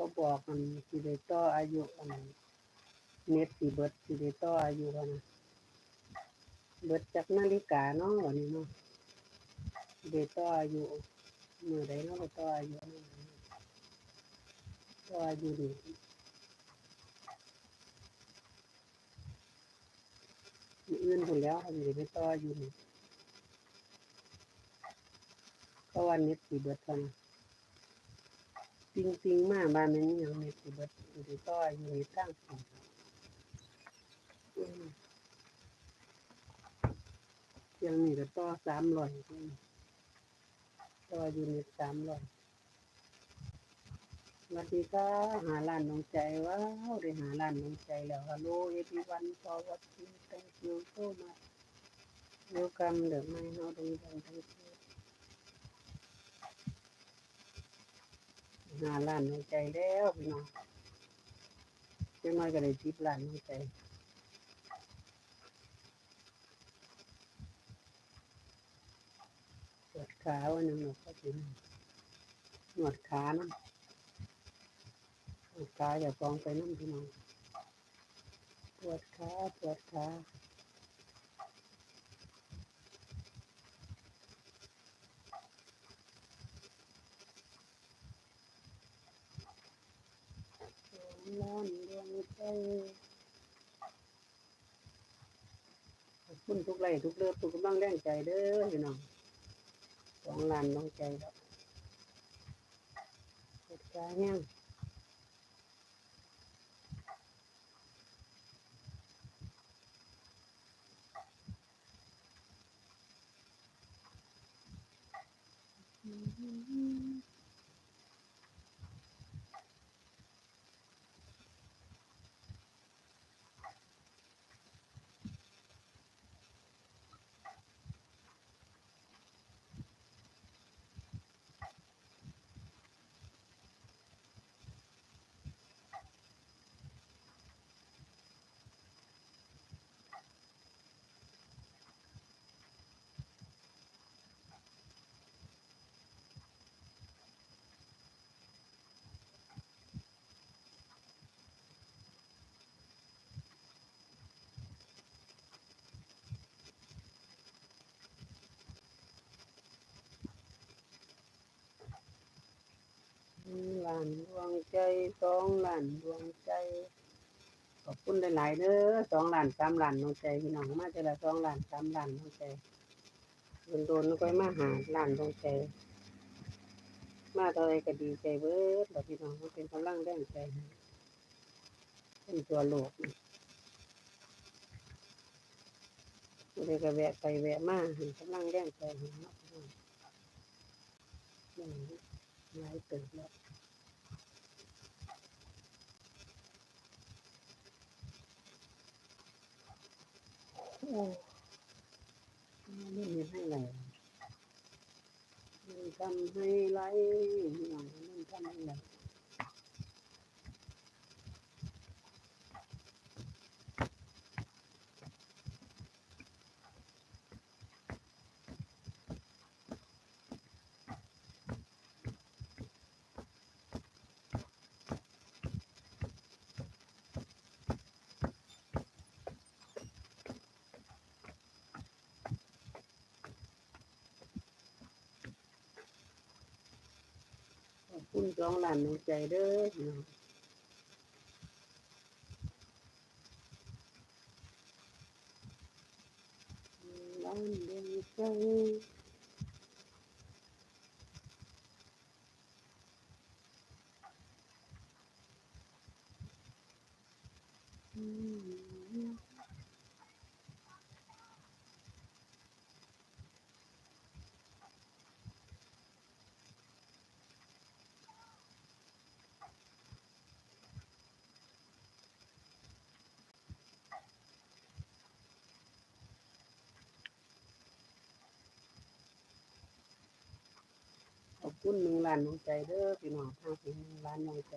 เขาบอกมันสิได้ต่ออายุอันเน็ตสิเบิดสิได้ต่ออายุว่านะเบิดจากนาฬิกาเนาะวันนี้เนาะสิได้ต่ออายุมือใดเนาะก็ต่ออายุนั่นน่ะต่ออายุนี่มื้ออื่นพุ่นแล้วเขาสิได้ต่ออายุนี่เพราว่าเน็ตสิเบิดกัน จริงจริงมากบ้านนี้ยังมีสิบดสิบต่อยอยู่ในตั้งสองยังมีแต่ต่อสามร้อยต่ออยู่ในสามร้อยวัสดีค่ะหาล้านน้องใจว่าได้หาล้านน้องใจแล้วฮัลโหลเอพีวันฟอวันที่ตั้ง thank you so much welcome the my house ตรงตรง thank you หาร้านน้องใจแล้วพี่น้องเจ้าน้อยก็ได้ทิปร้านน้องใจปวดขาวันนึงหนูก็กินนวดขานะปวดขาอย่าฟองไปน้ำพี่น้องปวดขาปวดขา ร้อนดวงใจขอบคุณทุกไลค์ทุกเลือดทุกกำลังแรงใจเด้อพี่น้องสองล้านน้องใจแล้วปวดขาเนี่ยง ล้านดวงใจสองล้านดวงใจ ขอบคุณหลายๆเด้อสองล้านสามล้านดวงใจพี่น้องมาแต่ละสองล้านสามล้านดวงใจโดนๆก็มาหาล้านดวงใจ มาเท่าไรก็ดีใจเบิดพี่น้องมันเป็นกำลังแรงใจเป็นตัวโลกเลยก็แวะไปแวะมาเห็นกำลังแรงใจให้เนาะพี่น้องอืมหลายเติบแล้ว โอ้ไม่มีให้ไหนมันทำให้ไรมันทำให้ไหล คุณสองหลานน้องใจเด้อพี่น้องล้านดวงใจอืม ขอบคุณหนึ่งล้านน้องใจเด้อพี่น้องทางเป็นหนึ่งล้านน้องใจ